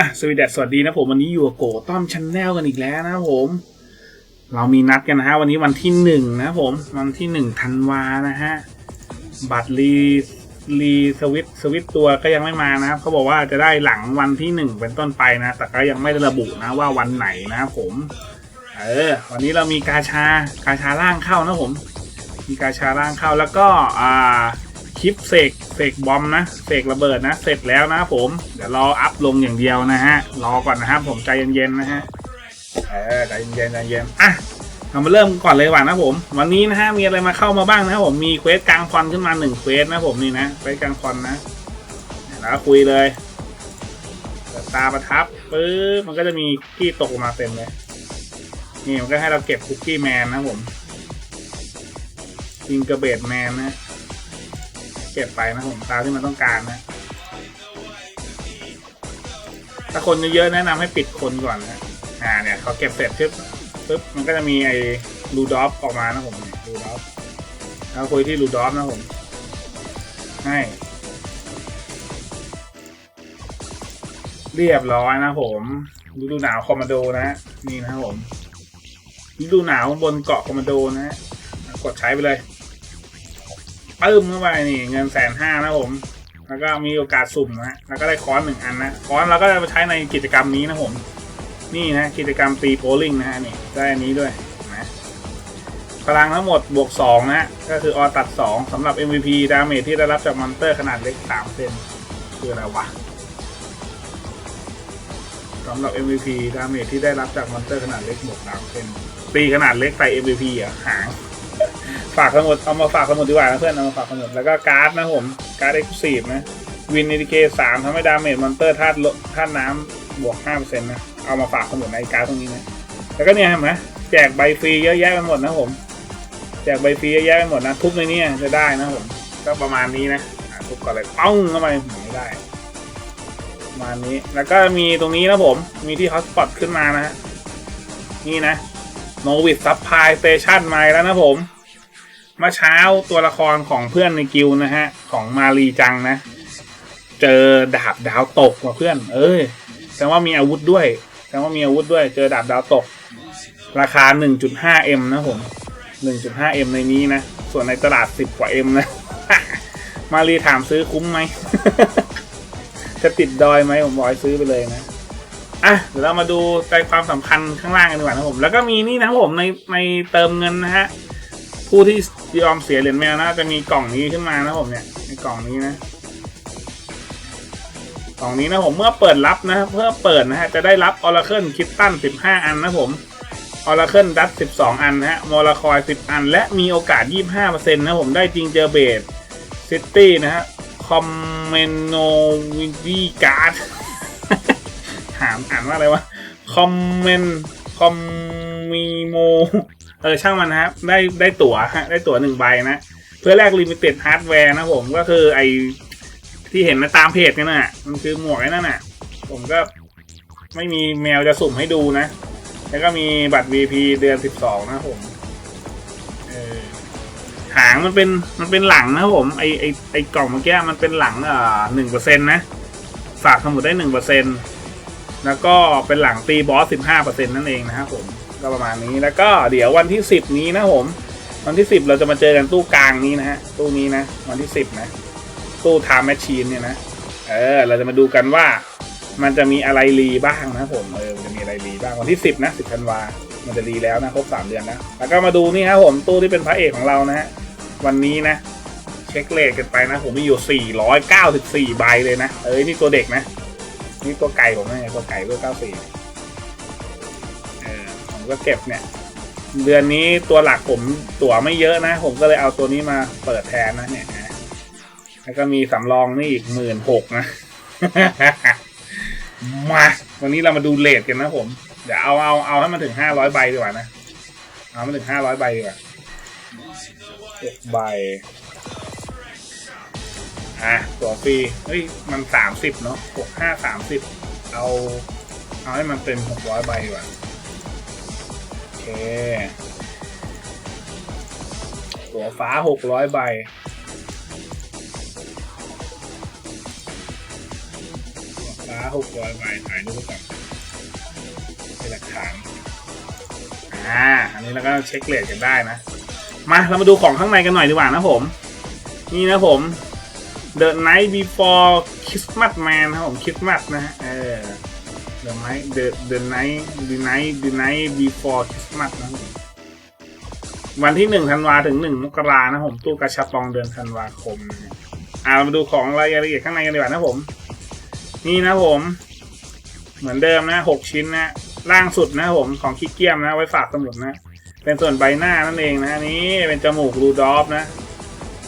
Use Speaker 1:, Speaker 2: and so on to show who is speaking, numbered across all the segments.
Speaker 1: อะสวีเดสสวัสดีนะผมวันนี้อยู่กับโกต้อมชันแนลกันอีกแล้วนะผม เรามีนัดกันนะฮะวันนี้วันที่หนึ่งนะผมวันที่หนึ่งธันวานะฮะบัตรรีรีสวิตสวิตตัวก็ยังไม่มานะครับเขาบอกว่าจะได้หลังวันที่หนึ่งเป็นต้นไปนะ แต่ก็ยังไม่ได้ระบุนะว่าวันไหนนะผม เออ วันนี้เรามีกาชากาชาล่างเข้านะผม มีกาชาล่างเข้าแล้วก็อ่า คลิปเสกเสกบอมนะเสกระเบิดนะ เสร็จแล้วนะครับผม เดี๋ยวรออัพลงอย่างเดียวนะฮะ รอก่อนนะครับผมใจเย็นๆนะฮะเออใจเย็นๆใจเย็นอะเรามาเริ่มก่อนเลยดีกว่านะผม วันนี้นะฮะมีอะไรมาเข้ามาบ้างนะครับผมมีเควสกลางคอนขึ้นมาหนึ่งเควสนะผมนี่นะเควสกลางคอนนะแล้วคุยเลยเปิดตาประทับปึ๊บมันก็จะมีคุกกี้ตกออกมาเต็มเลย นี่มันก็ให้เราเก็บคุกกี้แมนนะผมจิงกระเบดแมนนะ เก็บไปนะผมตามที่มันต้องการนะ ถ้าคนเยอะๆแนะนำให้ปิดคนก่อนนะอ่าเนี่ยเขาเก็บเสร็จปุ๊บปุ๊บมันก็จะมีไอ้รูดอฟออกมานะผมรูดอฟแล้วคุยที่รูดอฟนะผมให้เรียบร้อยนะผมฤดูหนาวคอมมานโดนะนี่นะผมฤดูหนาวบนเกาะคอมมานโดนะกดใช้ไปเลย ปึ้มเข้าไปนี่ เงินแสนห้านะผม แล้วก็มีโอกาสสุ่มนะแล้วก็ได้คอนหนึ่งอันนะคอนเราก็จะมาใช้ในกิจกรรมนี้นะผม นี่นะกิจกรรมตีโพลิงนะฮะนี่ได้อันนี้ด้วยนะพลังทั้งหมดบวก 2 นะ ก็คือออตัด 2สำหรับ MVP ดาเมจที่ได้รับจากมอนเตอร์ขนาดเล็ก3เซนคืออะไรวะสำหรับ MVP ดาเมจที่ได้รับจากมอนเตอร์ขนาดเล็กบวก3เซนตีขนาดเล็กใส่ MVP อะหาง ฝากสมุดเอามาฝากสมุดดีกว่านะเพื่อนเอามาฝากสมุดแล้วก็การ์ดนะผมการ์ดเอ็กซ์คลูซีฟนะวินอินดิเคสามทำให้ดาเมจมอนเตอร์ธาตุลดธาตุน้ำบวกห้าเปอร์เซ็นต์นะเอามาฝากสมุดในการ์ดตรงนี้นะแล้วก็เนี่ยเห็นไหมแจกใบฟรีเยอะแยะไปหมดนะผมแจกใบฟรีเยอะแยะไปหมดนะทุบในนี้จะได้นะผมก็ประมาณนี้นะอะทุบก่อนเลยป้องเข้าไปไม่ได้ประมาณนี้แล้วก็มีตรงนี้นะผมมีที่ฮอตสปอตขึ้นมานะฮะนี่นะโนวิดซับพลายสเตชันมาแล้วนะผม เมื่อเช้าตัวละครของเพื่อนในกิลด์นะฮะ ของมารีจังนะ เจอดาบดาวตกว่ะเพื่อน เอ้ยแสดงว่ามีอาวุธด้วยแสดงว่ามีอาวุธด้วย เจอดาบดาวตก ราคา 1.5M นะผม 1.5M ในนี้นะ ส่วนในตลาด 10 กว่า M นะ มารีถามซื้อคุ้มไหม จะติดดอยไหมผมบอกให้ซื้อไปเลยนะอะเดี๋ยวเรามาดูใจความสำคัญข้างล่างกันดีกว่านะผม แล้วก็มีนี่นะผมในในเติมเงินนะฮะ ผู้ที่ยอมเสียเหรียญแมวนะจะมีกล่องนี้ขึ้นมานะผมเนี่ยในกล่องนี้นะกล่องนี้นะผมเมื่อเปิดรับนะเพื่อเปิดนะฮะจะได้รับ Oracle คิ t ตัน15 อันนะผม Oracle ดัต12 อันนะฮะมอลคอย 10 อัน และมีโอกาส 25%นะผมได้จริงเจอเบสซิตี้นะฮะคอมเมโนวิดีการ์ดถามอ่านว่าอะไรวะคอมเมนคอมมีโม เออช่างมันนะครับได้ได้ตั๋วฮะได้ตั๋วหนึ่งใบนะ เพื่อแลกลิมิเต็ดฮาร์ดแวร์นะผมก็คือไอที่เห็นนะตามเพจกันน่ะ มันคือหมวกไอ้นั่นน่ะ ผมก็ไม่มีแมวจะสุ่มให้ดูนะ แล้วก็มีบัตร VP เดือนสิบสองนะผมหางมันเป็นมันเป็นหลังนะผมไอไอไอกล่องเมื่อกี้มันเป็นหลังอ่าหนึ่งเปอร์เซ็นต์นะ ฝากสมุดได้หนึ่งเปอร์เซ็นต์แล้วก็เป็นหลังตีบอสสิบห้าเปอร์เซ็นต์นั่นเองนะครับผม ก็ประมาณนี้แล้วก็เดี๋ยววันที่สิบนี้นะผม วันที่สิบเราจะมาเจอกันตู้กลางนี้นะฮะตู้นี้นะ วันที่สิบนะ ตู้ไทม์แมชชีนเนี่ยนะเออเราจะมาดูกันว่ามันจะมีอะไรรีบ้างนะผมเออมันจะมีอะไรรีบ้างวันที่สิบนะสิบธันวามันจะรีแล้วนะครบสามเดือนนะแล้วก็มาดูนี่ครับผมตู้ที่เป็นพระเอกของเรานะฮะวันนี้นะ เช็คเลทกันไปนะ ผมมีอยู่สี่ร้อยเก้าสิบสี่ใบเลยนะ เอ้ยนี่ตัวเด็กนะ นี่ตัวไก่ผมนะตัวไก่ตัวเก้าสี่ ก็เก็บเนี่ย เดือนนี้ตัวหลักผมตั๋วไม่เยอะนะ ผมก็เลยเอาตัวนี้มาเปิดแทนนะเนี่ยแล้วก็มีสำรองนี่อีกหมื่นหกนะ มาวันนี้เรามาดูเลทกันนะผม เดี๋ยวเอาเอาเอาให้มันถึงห้าร้อยใบดีกว่านะ เอามาถึงห้าร้อยใบดีกว่าหกใบอะตัวฟรีเฮ้ย มันสามสิบเนาะหกห้าสามสิบเอา เอาให้มันเป็นหกร้อยใบดีกว่า ตัวฟ้าหกร้อยใบ ฟ้าหกร้อยใบถ่ายรูปก่อนเป็นหลักฐาน อ่า อันนี้เราก็เช็คเลทกันได้นะ มาเรามาดูของข้างในกันหน่อยดีกว่านะผม นี่นะผม The Night Before Christmas Man นะครับผม Christmas นะฮะ เออ The Night The The Night The Night The Night Before Christmas นะผมวันที่หนึ่งธันวาถึงหนึ่งมกรานะผมตู้กระชับปองเดือนธันวาคมอ่ามาดูของรายละเอียดข้างในกันดีกว่านะผม นี่นะผม เหมือนเดิมนะหกชิ้นนะล่างสุดนะผมของคิกเกียมนะ ไว้ฝากสมุดนะ เป็นส่วนใบหน้านั่นเองนะนี้เป็นจมูกรูดอฟนะ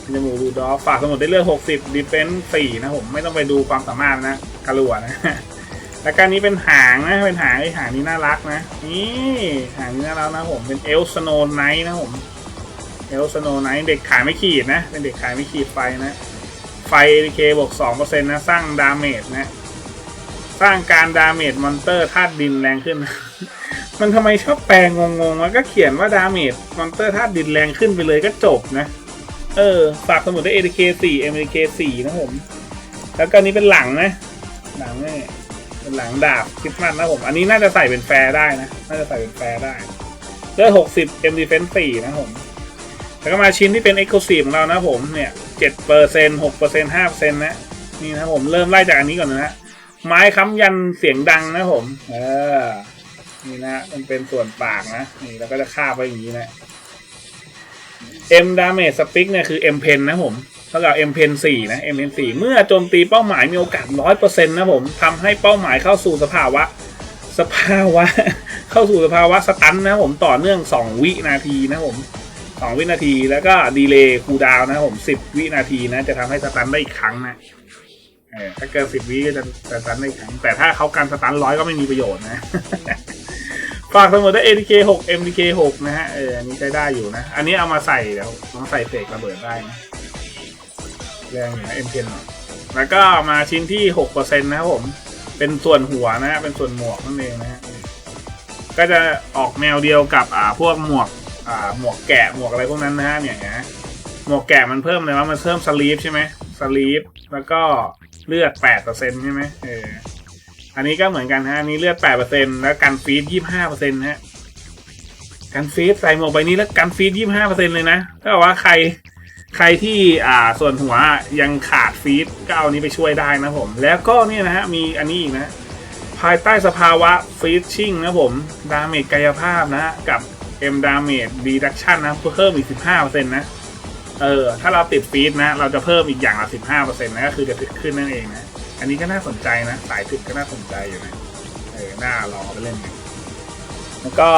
Speaker 1: เป็นจมูกรูดอฟฝากสมุดได้เลือกหกสิบดีเฟนส์สี่นะผมไม่ต้องไปดูความสามารถนะกระลัวนะ แล้วการนี้เป็นหางนะ เป็นหางไอ้หางนี้น่ารักนะ นี่หางนี้น่ารักนะผม เป็นเอลสโนไนท์นะผม เอลสโนไนท์เด็กขายไม่ขีดนะ เป็นเด็กขายไม่ขีดไฟนะ ไฟเคบวกสองเปอร์เซ็นต์นะ สร้างดาเมจนะ สร้างการดาเมจมอนเตอร์ธาตุดินแรงขึ้น มันทำไมชอบแปลงงงๆ มันก็เขียนว่าดาเมจมอนเตอร์ธาตุดินแรงขึ้นไปเลยก็จบนะ เออ ฝากสมุดได้ ADK 4 MDK 4นะผม แล้วก็นี้เป็นหลังนะ หลังนี่เป็น หลังดาบคริสต์มาสนะผม อันนี้น่าจะใส่เป็นแฟร์ได้นะ น่าจะใส่เป็นแฟร์ได้เลือด60 M Defense 4นสี่นะผม แล้วก็มาชิ้นที่เป็น Exclusive ของเรานะผมเนี่ย7เปอร์เซ็นต์6เปอร์เซ็นต์5เปอร์เซ็นต์นะนี่นะผมเริ่มไล่จากอันนี้ก่อนนะไม้ค้ำยันเสียงดังนะผม เออ นี่นะ มันเป็นส่วนปากนะ นี่แล้วก็จะคาบไว้อย่างนี้นะ M damage speak เนี่ยคือ M pen นะผม เท่ากับ M pen 4นะ M pen 4เมื่อโจมตีเป้าหมายมีโอกาส100%นต์นะผมทำให้เป้าหมายเข้าสู่สภาวะ สภาวะ เข้าสู่สภาวะสตันนะผมต่อเนื่อง 2 วินาทีนะผม2วินาทีแล้วก็ดีเลย์คูดาวนะผม10 วินาทีนะจะทำให้สตันได้อีกครั้งนะถ้าเกินสิบวิก็จะสตันได้อีกครั้งแต่ถ้าเขาการสตันร้อยก็ไม่มีประโยชน์นะฝากสมุดได้ ADK 6 MDK 6นะฮะเอออันนี้ใช้ได้อยู่นะ อันนี้เอามาใส่เดี๋ยวลองใส่เสกระเบิดได้นะ แรงอยู่นะ M10 แล้วก็มาชิ้นที่6%นต์นะครับผม เป็นส่วนหัวนะฮะเป็นส่วนหมวกนั่นเองนะฮะก็จะออกแนวเดียวกับอ่าพวกหมวกอ่าหมวกแกะหมวกอะไรพวกนั้นนะฮะเนี่ยนะหมวกแกะมันเพิ่มเลยว่ามันเพิ่มสลีฟใช่ไหมสลีฟแล้วก็เลือด8%ใช่ไหมเอออันนี้ก็เหมือนกันฮะอันนี้เลือด8%แล้วกันฟีด25%นะฮะกันฟีดใส่หมวกใบนี้แล้วกันฟีด25%เลยนะถ้าบอกว่าใคร ใครที่อ่าส่วนหัวยังขาดฟีดก็เอานี้ไปช่วยได้นะผม แล้วก็เนี่ยนะฮะมีอันนี้อีกนะภายใต้สภาวะฟีดชิ่งนะผม ดาเมจกายภาพนะกับ M Damage Reduction นะเพิ่มอีก 15%นะเออถ้าเราติดฟีดนะ เราจะเพิ่มอีกอย่างละ 15%นะก็คือจะติดขึ้นนั่นเองนะ อันนี้ก็น่าสนใจนะ สายติดก็น่าสนใจอยู่นะเออน่าลองไปเล่นนะแล้วก็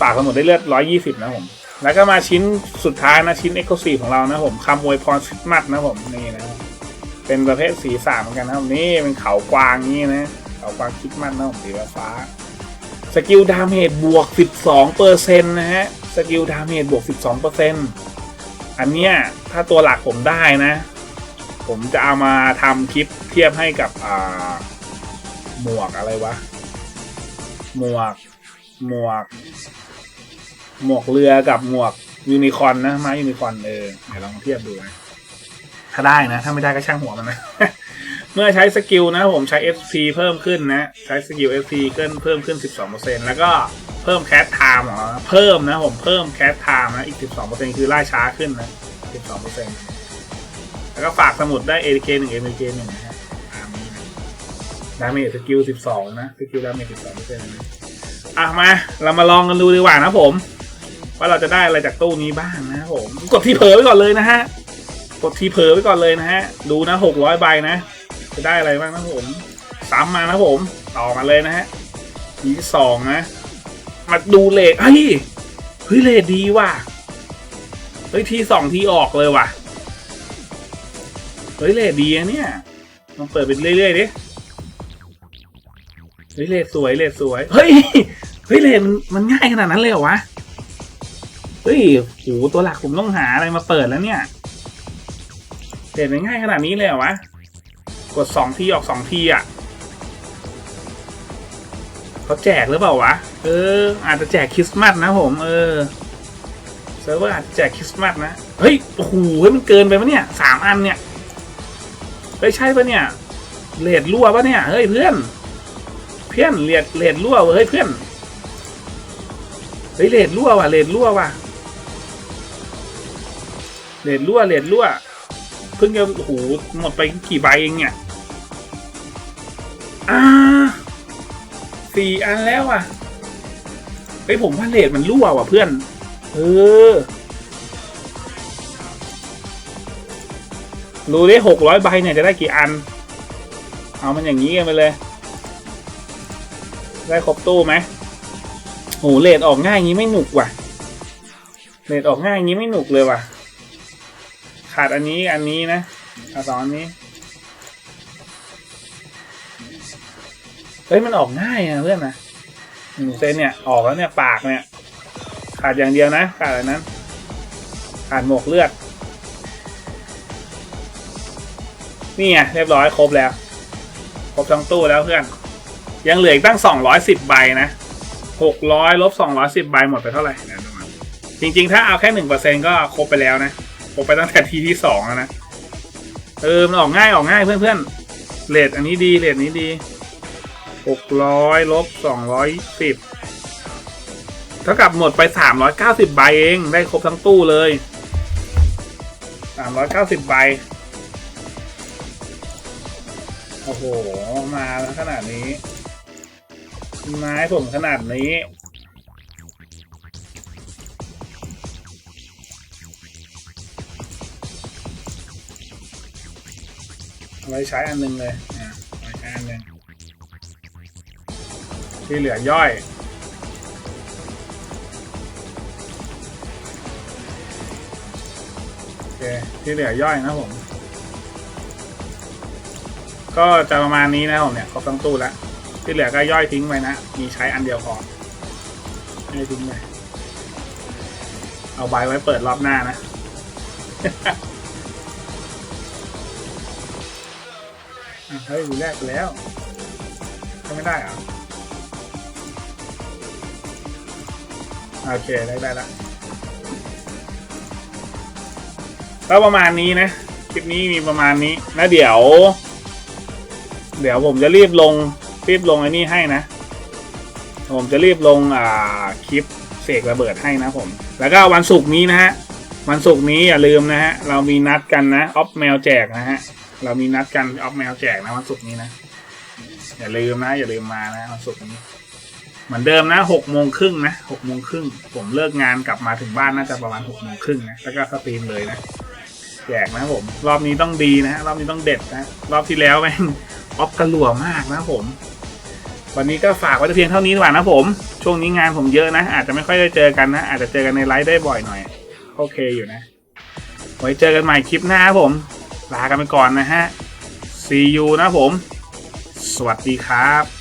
Speaker 1: ฝากสมุดได้เลือด 120 นะผม แล้วก็มาชิ้นสุดท้ายนะชิ้น e x c l u s i v e ของเรานะผมคำอวยพรคริสต์มาสนะผมนี่นะเป็นประเภทสีสามเหมือนกันนะครับนี่เป็นเขากวางนี่นะเขากวางคริสต์มาสนะผมสีฟ้าสกิลดาเมจบวก 12เปอร์เซ็นต์นะฮะสกิลดาเมจบวก 12เปอร์เซ็นต์อันเนี้ยถ้าตัวหลักผมได้นะ ผมจะเอามาทำคลิปเทียบให้กับอ่าหมวกอะไรวะ หมวก หมวก หมวกเรือกับหมวกยูนิคอนนะไม้ยูนิคอนเออเดี๋ยวลองเทียบดูนะถ้าได้นะ ถ้าไม่ได้ก็ช่างหัวมันนะ เมื่อใช้สกิลนะผมใช้ SP เพิ่มขึ้นนะ ใช้สกิล SP ขึ้นเพิ่มขึ้น 12%แล้วก็เพิ่มแคสไทม์ของเราเพิ่มนะผมเพิ่มแคสไทม์นะอีก 12%คือไล่ช้าขึ้นนะ 12%แล้วก็ฝากสมุดได้ ADK 1 MDK 1นะฮะตามนี้นะดาเมจสกิล 12 นะ สกิลดาเมจ12%นะอะมา เรามาลองกันดูดีกว่านะผม ว่าเราจะได้อะไรจากตู้นี้บ้างนะครับผมกดทีเผลอไว้ก่อนเลยนะฮะกดทีเผลอไว้ก่อนเลยนะฮะดูนะหกร้อยใบนะ จะได้อะไรบ้างนะผมซ้ำมานะผมต่อมาเลยนะฮะทีสองนะ มาดูเลทเฮ้ยเฮ้ยเลทดีว่ะเฮ้ยทีสองทีออกเลยว่ะเฮ้ยเลทดีอะเนี่ยลองเปิดไปเรื่อยๆดิเฮ้ยเลทสวยเลทสวยเฮ้ยเฮ้ยเลทมันง่ายขนาดนั้นเลยเหรอวะ เฮ้ยโหตัวหลักผมต้องหาอะไรมาเปิดแล้วเนี่ยเด็ดง่ายขนาดนี้เลยเหรอวะ กดสองทีออกสองทีอะเขาแจกหรือเปล่าวะ เออ อาจจะแจกคริสต์มาสนะผม เออ เซิร์ฟเวอร์อาจจะแจกคริสต์มาสนะ เฮ้ย โอ้โห เฮ้ย มันเกินไปปะเนี่ยสามอันเนี่ย เฮ้ย ใช่ปะเนี่ย เลดรั่วปะเนี่ย เฮ้ยเพื่อน เพื่อนเลดเลดรั่วเฮ้ยเพื่อน เฮ้ยเลดรั่วว่ะเลดรั่วว่ะ เลดรั่วเลดรั่วเพิ่งจะโอ้โหหมดไปกี่ใบเองเนี่ยอ่าสี่อันแล้วอะเฮ้ยผมว่าเลดมันรั่วว่ะเพื่อน เออรู้ได้หกร้อยใบเนี่ยจะได้กี่อัน เอามันอย่างนี้กันไปเลย ได้ครบตู้ไหมโหเลดออกง่ายงี้ไม่หนุกว่ะเลดออกง่ายงี้ไม่หนุกเลยว่ะ ขาดอันนี้อันนี้นะขาดสองอันนี้ เฮ้ยมันออกง่ายนะเพื่อนนะหนึ่งเซนเนี่ยออกแล้วเนี่ยปากเนี่ย ขาดอย่างเดียวนะ ขาดอะไรนั้น ขาดหมวกเลือด นี่ไงเรียบร้อยครบแล้ว ครบทั้งตู้แล้วเพื่อน ยังเหลืออีกตั้งสองร้อยสิบใบนะหกร้อยลบสองร้อยสิบใบหมดไปเท่าไหร่เดี๋ยวดูก่อนจริงๆ ถ้าเอาแค่หนึ่งเปอร์เซ็นก็ครบไปแล้วนะ ครบไปตั้งแต่ทีที่สองแล้วนะ เออมันออกง่ายออกง่ายเพื่อนๆเลทอันนี้ดีเลทนี้ดีหกร้อยลบสองร้อยสิบเท่ากับหมดไปสามร้อยเก้าสิบใบเองได้ครบทั้งตู้เลยสามร้อยเก้าสิบใบ โอ้โห มาแล้วขนาดนี้ไม้ผมขนาดนี้ ไว้ใช้อันหนึงเลยอ่าไว้ใช้อันนึงที่เหลือย่อยโอเคที่เหลือย่อยนะผม ก็จะประมาณนี้นะผมเนี่ยครบทั้งตู้แล้วที่เหลือก็ย่อยทิ้งไปนะ มีใช้อันเดียวพอไม่ทิ้งไปเอาใบไว้เปิดรอบหน้านะ เฮ้ยวีแรกไปแล้วก็ไม่ได้เหรอโอเคได้ได้ละก็ประมาณนี้นะ คลิปนี้มีประมาณนี้แล้วเดี๋ยว เดี๋ยวผมจะรีบลงรีบลงไอ้นี่ให้นะ ผมจะรีบลงอ่าคลิปเสกระเบิดให้นะผม แล้วก็วันศุกร์นี้นะฮะ วันศุกร์นี้อย่าลืมนะฮะ เรามีนัดกันนะออฟแมวแจกนะฮะ เรามีนัดกันออฟแมวแจกนะวันศุกร์นี้นะ อย่าลืมนะ อย่าลืมมานะวันศุกร์นี้ เหมือนเดิมนะหกโมงครึ่งนะหกโมงครึ่งผมเลิกงานกลับมาถึงบ้านน่าจะประมาณหกโมงครึ่งนะแล้วก็สตรีมเลยนะแจกนะผม รอบนี้ต้องดีนะรอบนี้ต้องเด็ดนะรอบที่แล้วแม่งออฟกระหลัวมากนะผม วันนี้ก็ฝากไว้เพียงเท่านี้ดีกว่านะผม ช่วงนี้งานผมเยอะนะ อาจจะไม่ค่อยได้เจอกันนะ อาจจะเจอกันในไลฟ์ได้บ่อยหน่อย โอเคอยู่นะ ไว้เจอกันใหม่คลิปหน้าครับผม ลากันไปก่อนนะฮะ see you นะผม สวัสดีครับ